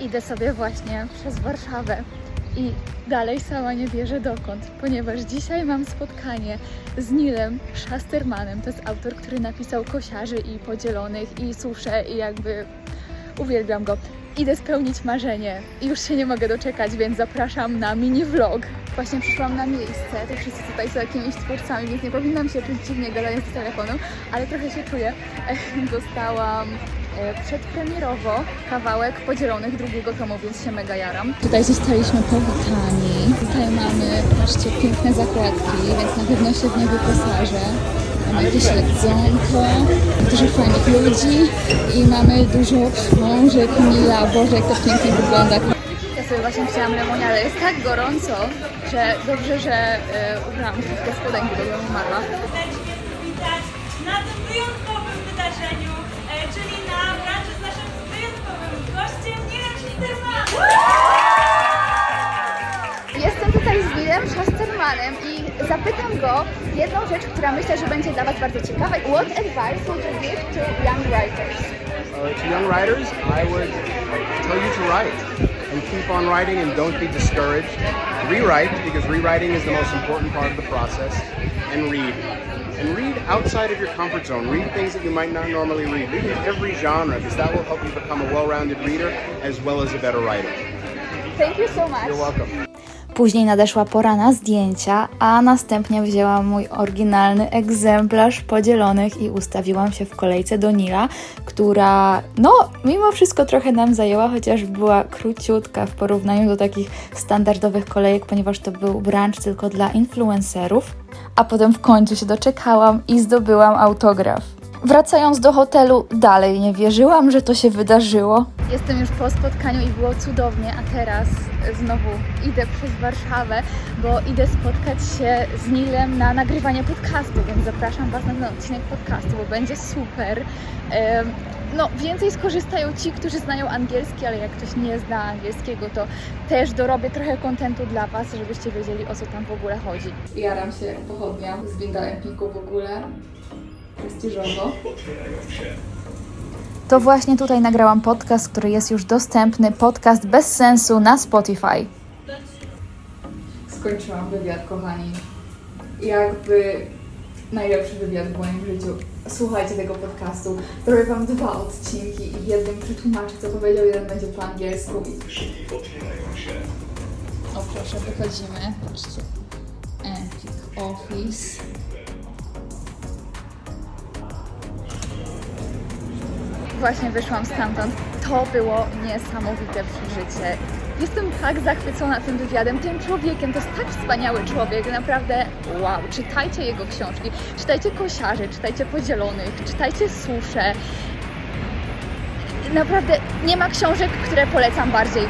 Idę sobie właśnie przez Warszawę i dalej sama nie wierzę dokąd, ponieważ dzisiaj mam spotkanie z Nilem Schastermanem. To jest autor, który napisał Kosiarzy i Podzielonych i Susze i jakby uwielbiam go. Idę spełnić marzenie i już się nie mogę doczekać, więc zapraszam na mini vlog. Właśnie przyszłam na miejsce, to wszyscy tutaj są jakimiś twórcami, więc nie powinnam się czuć dziwnie gadając z telefonu, ale trochę się czuję. Dostałam przedpremierowo kawałek podzielonych drugiego tomu, więc się mega jaram. Tutaj zostaliśmy powitani. Tutaj mamy, patrzcie, piękne zakładki, więc na pewno się w nie wyposażę. Mamy jakieś jedzonko, dużo fajnych ludzi i mamy dużo książek Mila. Boże, jak to pięknie wygląda. Ja sobie właśnie wzięłam lemoniadę. Jest tak gorąco, że dobrze, że e, ubrałam krótkie spodenki, bo bym umarła. na tym wyjątkowym wydarzeniu, e, czyli na branży z naszym wyjątkowym gościem, Nilem Schittermanem. Jestem tutaj z Willem Schastermanem i zapytam go jedną rzecz, która myślę, że będzie dla Was bardzo ciekawa. What advice would you give to young writers? Uh, to young writers, I would tell you to write and keep on writing and don't be discouraged. Rewrite because rewriting is the most important part of the process, and read. And read outside of your comfort zone. Read things that you might not normally read. Read in every genre because that will help you become a well-rounded reader as well as a better writer. Thank you so much. You're welcome. Później nadeszła pora na zdjęcia, a następnie wzięłam mój oryginalny egzemplarz podzielonych i ustawiłam się w kolejce do Nila, która no mimo wszystko trochę nam zajęła, chociaż była króciutka w porównaniu do takich standardowych kolejek, ponieważ to był brunch tylko dla influencerów. A potem w końcu się doczekałam i zdobyłam autograf. Wracając do hotelu, dalej nie wierzyłam, że to się wydarzyło. Jestem już po spotkaniu i było cudownie, a teraz znowu idę przez Warszawę, bo idę spotkać się z Nilem na nagrywanie podcastu, więc zapraszam Was na ten odcinek podcastu, bo będzie super. No, więcej skorzystają ci, którzy znają angielski, ale jak ktoś nie zna angielskiego, to też dorobię trochę kontentu dla Was, żebyście wiedzieli o co tam w ogóle chodzi. Jaram się pochodnia z Empiku w ogóle. Prestiżowo. To właśnie tutaj nagrałam podcast, który jest już dostępny. Podcast bez sensu na Spotify. Skończyłam wywiad, kochani. Jakby najlepszy wywiad w moim życiu. Słuchajcie tego podcastu. Zrobię wam dwa odcinki i w jednym przetłumaczę, co powiedział, jeden będzie po angielsku. I... O proszę, wychodzimy. Patrzcie. Epic Office. Właśnie wyszłam stamtąd. To było niesamowite przeżycie. Jestem tak zachwycona tym wywiadem, tym człowiekiem. To jest tak wspaniały człowiek, naprawdę wow. Czytajcie jego książki, czytajcie Kosiarzy, czytajcie Podzielonych, czytajcie Susze. Naprawdę nie ma książek, które polecam bardziej.